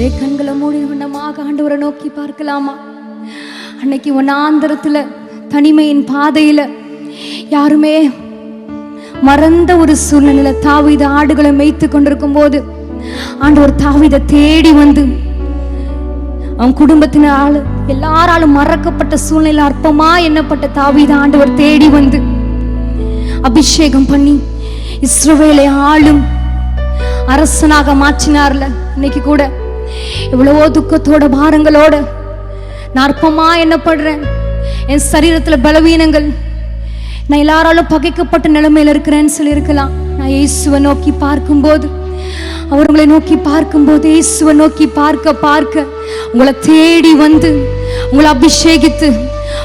அப்படியே கண்களை மூடி வண்ணமாக ஆண்டவரை நோக்கி பார்க்கலாமா? அன்னைக்கு ஒன்னாந்திரத்துல தனிமையின் பாதையில யாருமே மறந்த ஒரு சூழ்நிலையில தாவித ஆடுகளை மேய்த்து கொண்டிருக்கும் போது ஆண்டவர் தாவித தேடி வந்து அவன் குடும்பத்தினால் எல்லாராலும் மறக்கப்பட்ட சூழ்நிலை அற்பமா எண்ணப்பட்ட தாவித ஆண்டவர் தேடி வந்து அபிஷேகம் பண்ணி இஸ்ரோவேலை ஆளும் அரசனாக மாற்றினார்ல. இன்னைக்கு கூட எவ்வளவோ துக்கத்தோட பாரங்களோட நான் அற்பமா படுறேன் என் சரீரத்துல பலவீனங்கள். நான் எல்லாராலும் பகைக்கப்பட்ட நிலைமையில இருக்கிறேன்னு சொல்லியிருக்கலாம். நான் இயேசுவை நோக்கி பார்க்கும்போது அவர்களை நோக்கி பார்க்கும்போது இயேசுவை நோக்கி பார்க்க பார்க்க உங்களை தேடி வந்து உங்களை அபிஷேகித்து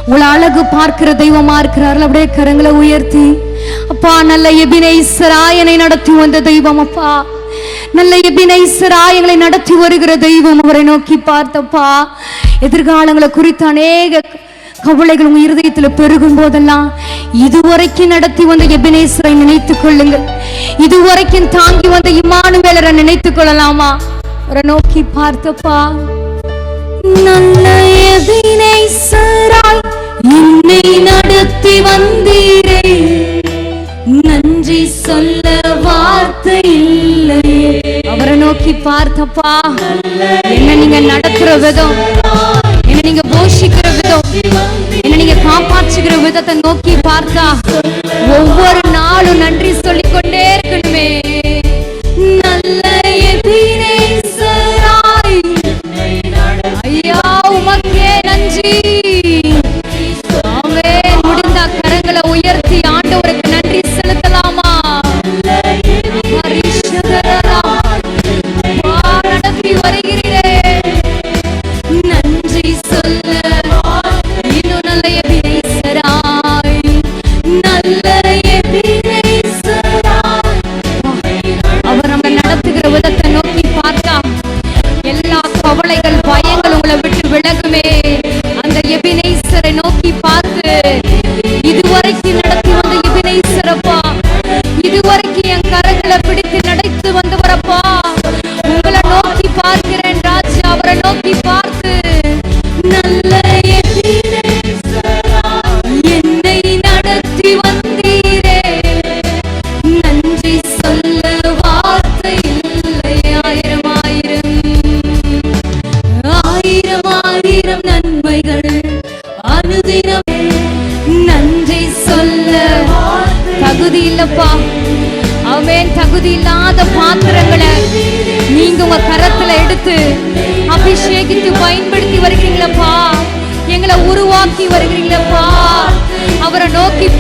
உங்களை அழகு பார்க்கிற தெய்வமா இருக்கிறார்கள் அப்படியே கரங்களை உயர்த்தி அப்பா நல்ல எபினை சராயனை நடத்தி வந்த தெய்வம் அப்பா. நல்ல எபினேசரா எங்களை நடத்தி வருகிற தெய்வம் அவரை நோக்கி பார்த்தப்பா. எதிர்காலங்களை குறித்து அநேக கவலைகள் உங்க இருதயத்துல பெருகும் போதெல்லாம் இதுவரைக்கும் நடத்தி வந்த எபினேஸ்வரை நினைத்துக் கொள்ளுங்கள். இதுவரைக்கும் தாங்கி வந்த இமானுவேலரை நினைத்துக் கொள்ளலாமா? அவரை நோக்கி பார்த்தப்பா. நல்ல அவரை நோக்கி பார்த்தப்பா. என்ன நீங்க நடக்கிற விதம் என்ன நீங்க போஷிக்கிற விதம் என்ன நீங்க காப்பாற்றுகிற விதத்தை நோக்கி பார்த்தா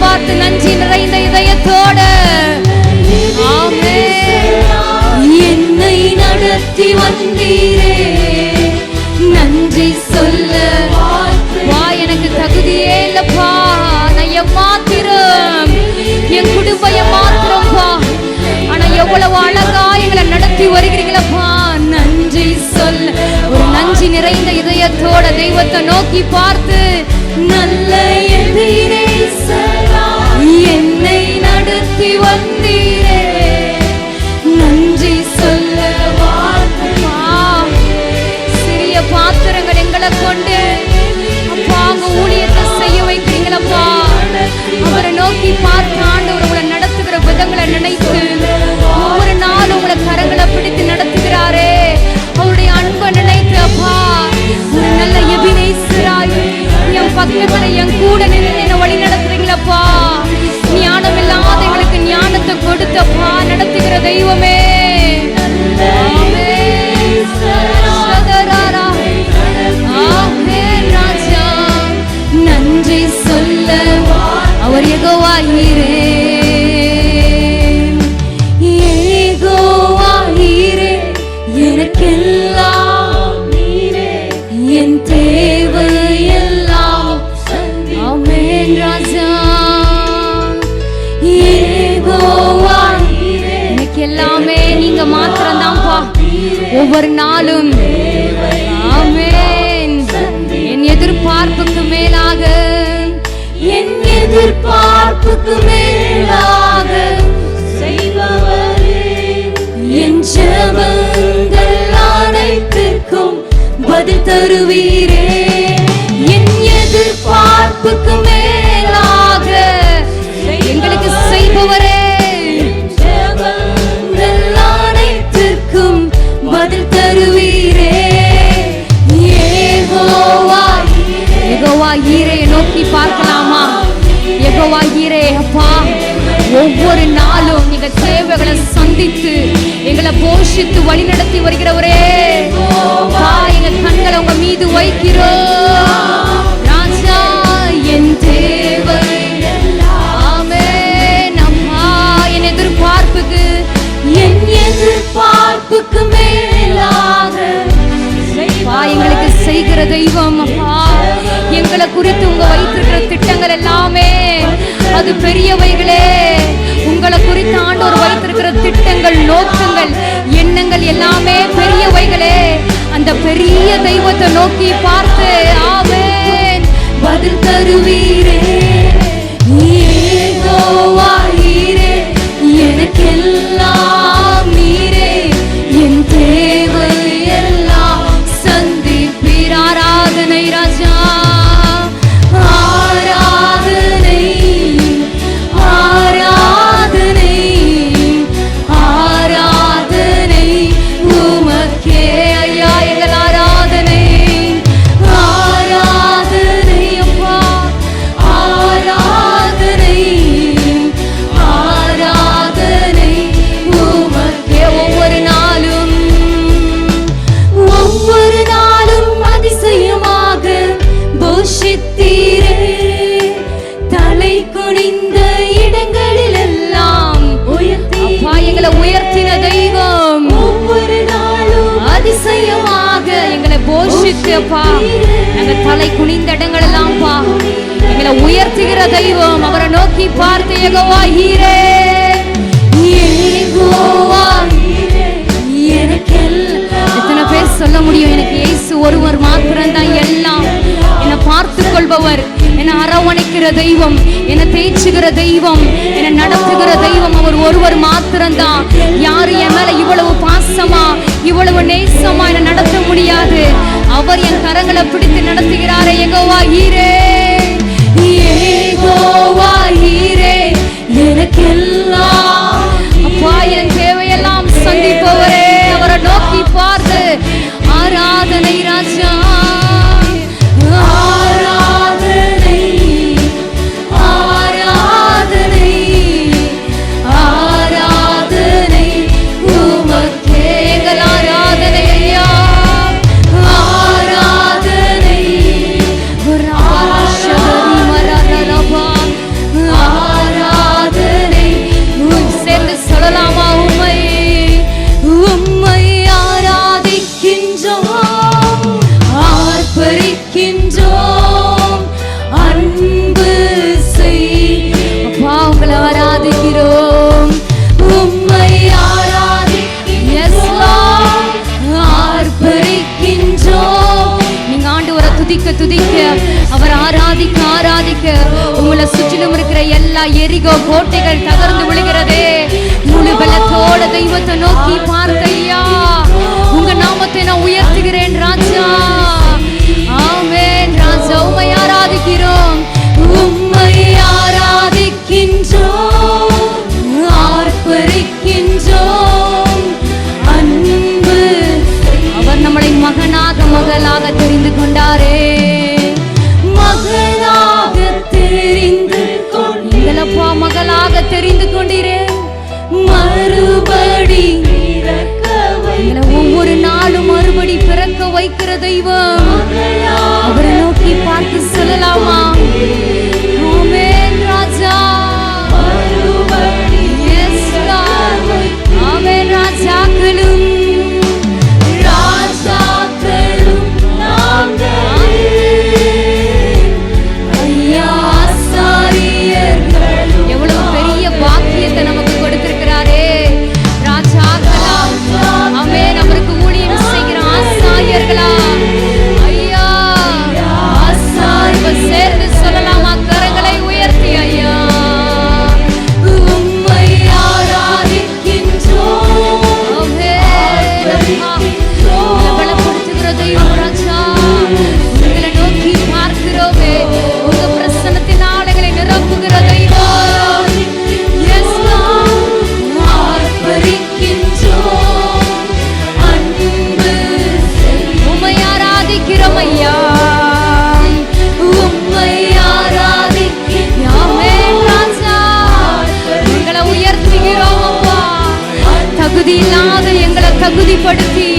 பார்த்து நன்றி நிறைந்த இதயத்தோட. ஆமென். என்னை நடத்தி வந்தீரே. நன்றி சொல்ல. வா எனக்கு தகுதியே இல்லப்பா. நான் எம்மாத்திரம் என் குடும்பம் எம்மாத்திரம்ப்பா ஆனா எவ்வளவு அழகா எங்களை நடத்தி வருகிறீங்களப்பா. நன்றி சொல்ல ஒரு நன்றி நிறைந்த இதயத்தோட தெய்வத்தை நோக்கி பார்த்து நல்ல எதிரே நடத்தி ஞானத்தை நடத்துகிற தெய்வமே. நன்றி சொல்ல அவர் எகோவாயிரே ஏகோவாயிரே எனக்கெல்லாம் என் தேவை எல்லாமே நீங்க மாத்திரம் தான்ப்பா ஒவ்வொரு நாளும். ஆமென். என் எதிர்பார்ப்புக்கு மேலாக. என் எதிர்பார்ப்புக்கு மேலாக செய்பவரே. என் ஜெபங்கள் அனைத்துக்கும் தருவீரே. என் எதிர்பார்ப்புக்கு மேலாக ஒவ்வொரு நாளும் நீங்க தேவைகளை சந்தித்து எங்களை போஷித்து வழி நடத்தி வருகிறவரே. அப்பா எங்க கண்களை உங்க மீது வைக்கிறோம் ராஜா என் தேவை ஆமே நம்மா என் எதிர்பார்ப்புக்கு என் எதிர்பார்ப்புக்கு மேலாக எங்களுக்கு செய்கிற தெய்வம் அப்பா எங்களை குறித்து உங்க வைத்திருக்கிற திட்டங்கள் எல்லாமே அது பெரியவைகளே எல்லாமே பெரியவைகளே. அந்த பெரிய தெய்வத்தை நோக்கி பார்த்து ஆமே பதில் தருவீரே. பார்த்து ஈரே யெகோவா ஈரே, எனக்கெல்லாம் எத்தனை பேர் சொல்ல முடியும்? எனக்கு இயேசு ஒருவர் மாத்திரம்தான் எல்லாம். என்னை பார்த்து கொள்பவர் என்னை அரவணைக்கிற தெய்வம் என்னை தேய்ச்சுகிற தெய்வம் என்னை நடத்துகிற தெய்வம் அவர் ஒருவர் மாத்திரம்தான். யாரு என் மேல இவ்வளவு பாசமா இவ்வளவு நேசமா என்னை நடத்த முடியாது? அவர் என் கரங்களை பிடித்து நடத்துகிறாரே எகோவா ஈரே ஏகோவா ஈரே எனக்கெல்லாம் அப்பா என் தேவையெல்லாம் சந்திப்பவரே. அவரை நோக்கி பார்த்து ஆராதனை ராஜா. ஆராதிக்க ஆராதிக்க. உங்களை சுற்றிலும் இருக்கிற எல்லா எரிகோ கோட்டைகள் தகர்ந்து விழுகிறதே. முழு பலத்தோட தெய்வத்தை நோக்கி பார்க்கையா உங்க நாமத்தை நான் உயர்த்துகிறேன் ராஜா. ஆமேன். ராஜா உமை ஆராதிக்கிறோம். உம்மை ஆராதிக்கின்றோம். ஆர்ப்பரிக்கின்றோம். அன்பு. அவர் நம்மளை மகனாக மகளாக தெரிந்து கொண்டாரே. தெரிந்து கொண்டீரே por ti.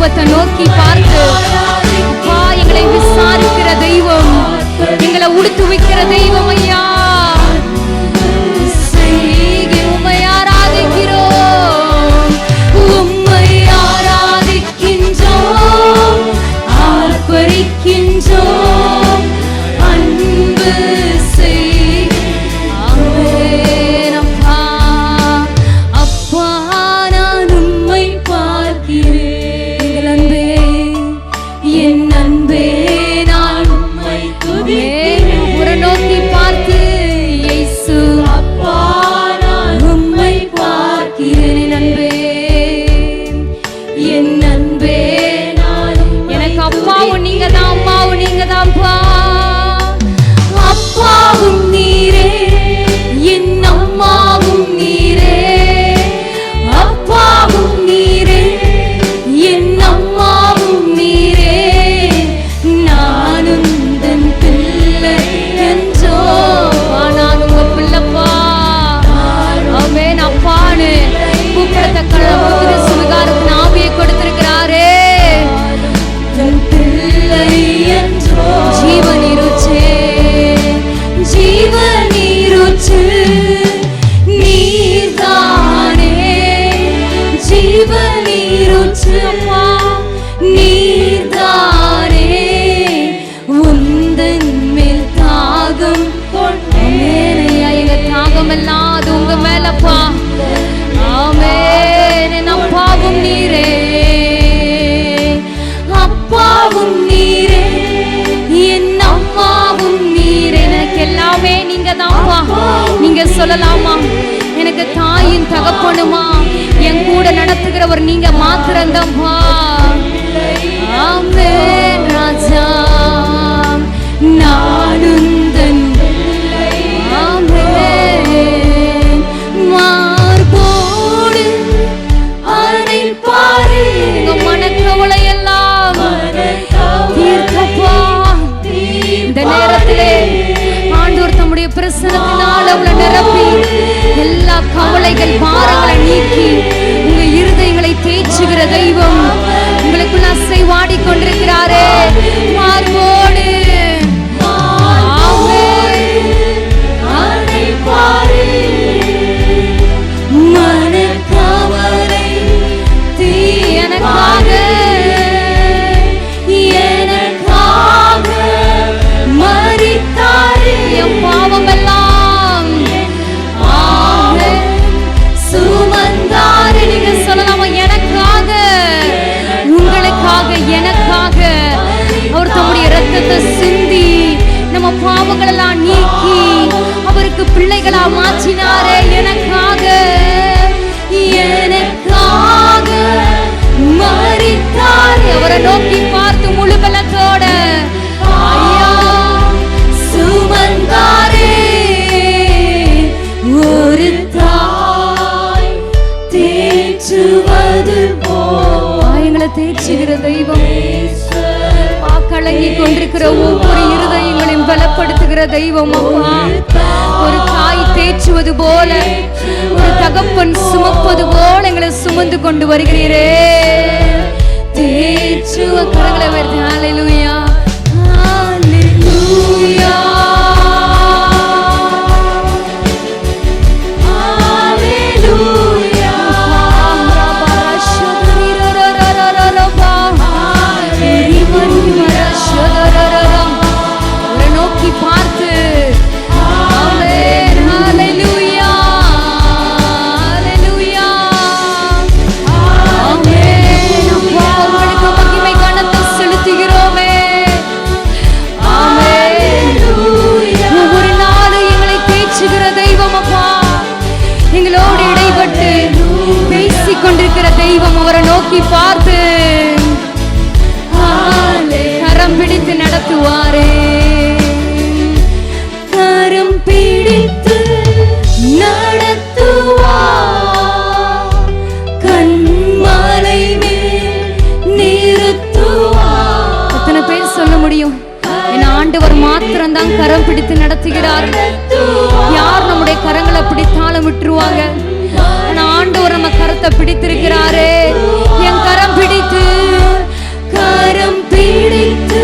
தெய்வத்தை நோக்கி பார்த்து எங்களை விசாரிக்கிற தெய்வம் எங்களை உடுத்து வைக்கிற தெய்வம் சொல்லலாமா? எனக்கு தாயின் தகப்பனுமா? என் கூட நடத்துகிறவர் நீங்க மாத்திரம்தான்ப்பா ஆமே பிரசனத்தினால் நிரப்பி எல்லா கவலைகள் பாரங்களை நீக்கி உங்க இருதயங்களை தேய்ச்சுகிற தெய்வம். உங்களுக்குள்ள அசை கொண்டிருக்கிறாரே மார்போடு மாற்றினாரே எனக்காக. எனக்காக மரித்தாரே அவரை நோக்கி பார்த்து முழு பலத்தோட ஐயா சுமந்தாரே. ஒரு தாய் தேற்றுவது போ எங்களை தேற்றுகிற தெய்வம். கலங்கி கொண்டிருக்கிற ஒவ்வொரு பலப்படுத்துகிற தெய்வம் அப்பா ஒரு தாய் தேற்றுவது போல ஒரு தகப்பன் சுமப்பது போல எங்களை சுமந்து கொண்டு வருகிறீரே. தேற்றுவ கரங்களை வருது கொண்டிருக்கிற தெய்வம் அவரை நோக்கி பார்த்து கரம் பிடித்து நடத்துவாரே. கரம் பிடித்து நடத்துவார் ஆண்டவர் மாத்திரம் தான் கரம் பிடித்து நடத்துகிறார். யார் நம்முடைய கரங்களை பிடித்தாலும் விட்டுருவாங்க? ஆண்டவர் நம்ம கரத்தை பிடித்திருக்கிறாரு. என் கரம் பிடித்து கரம் பிடித்து.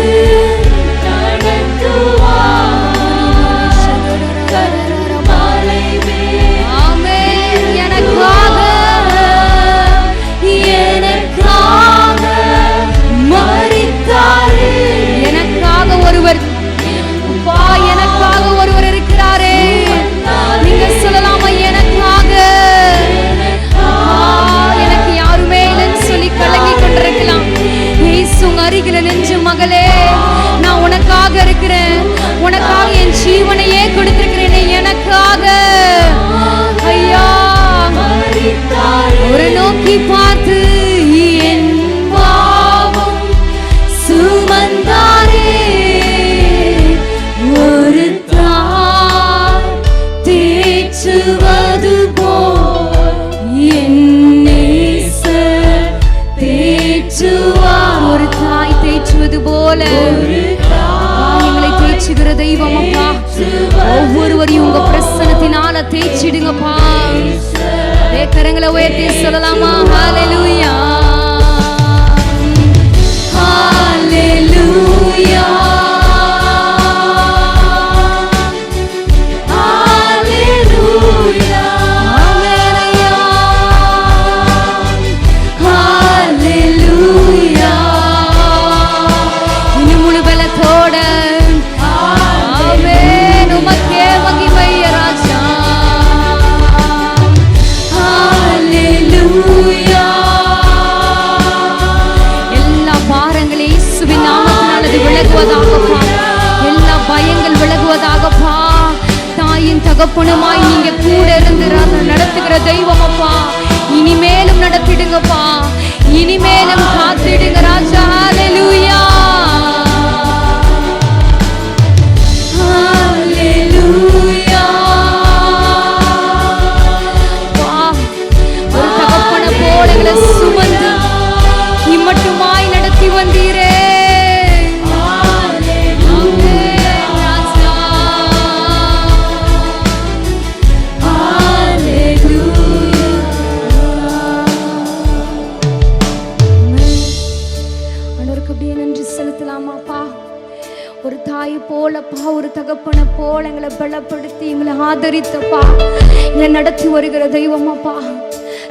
ஒவ்வொருவரையும் உங்க பிரசனத்தினால தேய்ச்சிடுங்கப்பா. கரங்களை உயர்த்தி சொல்லலாமா? ஹalleluya ஹalleluya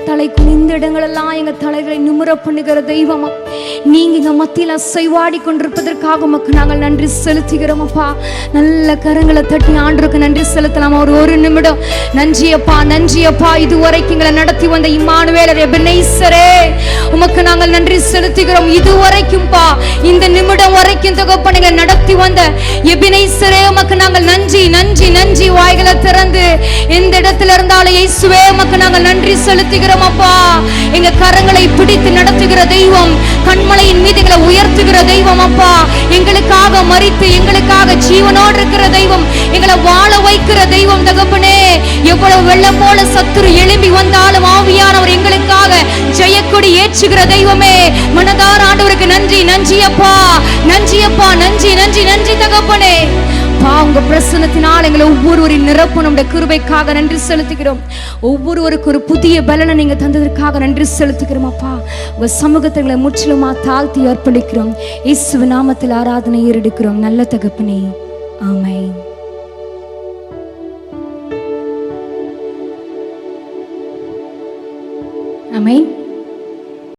தலை குனிந்த இடங்களெல்லாம் எங்க தலைகளை நிமிர பண்ணுகிற தெய்வமா? நீங்கள் எங்கள் மத்தியில் அசைவாடி கொண்டிருப்பதற்காக உமக்கு நாங்கள் நன்றி செலுத்துகிறோமப்பா நல்ல கரங்களை தட்டி ஆண்டுக்கு நன்றி செலுத்தலாம். ஒரு ஒரு நிமிடம். நன்றியப்பா நன்றியப்பா இதுவரைக்கும் எங்களை நடத்தி வந்த இம்மானுவேலர் எபினேசரே உமக்கு நாங்கள் நன்றி செலுத்துகிறோம். இதுவரைக்கும்பா இந்த நிமிடம் வரைக்கும் தகப்பன் எங்களை நடத்தி வந்த எபினேசரே உமக்கு நாங்கள் நன்றி நன்றி நன்றி. வாய்களை திறந்து எந்த இடத்துல இருந்தாலும் இயேசுவே உமக்கு நாங்கள் நன்றி செலுத்துகிறோம். அப்பா எங்க கரங்களை பிடித்து நடத்துகிற தெய்வம் கண்மலையின் மீது எங்களை உயர்த்துகிற தெய்வம் அப்பா எங்களுக்காக மறித்து எங்களுக்காக ஜீவனோடு இருக்கிற தெய்வம் எங்களை வாழ வைக்கிற தெய்வம் தகப்பனே. எவ்வளவு வெள்ளம் போல சத்துரு எழும்பி வந்தாலும் ஆவியானவர் எங்களுக்காக ஜெயக்கொடி ஏற்றுகிற தெய்வமே. மனதார் ஆண்டவருக்கு நன்றி நன்றி அப்பா நன்றி அப்பா நன்றி நன்றி நன்றி தகப்பனே. பா உங்க பிரசனத்தினால் எங்களை ஒவ்வொருவரின் நிரப்பு நம்முடைய கிருபைக்காக நன்றி செலுத்துகிறோம். ஒவ்வொருவருக்கு ஒரு புதிய பலனை நீங்க தந்ததற்காக நன்றி செலுத்துகிறோம் அப்பா. உங்க சமூகத்தை முற்றிலுமா தாழ்த்தி அர்ப்பணிக்கிறோம். இயேசு நாமத்தில் ஆராதனை ஏறெடுக்கிறோம். நல்ல தகப்பனே. ஆமை ஆமை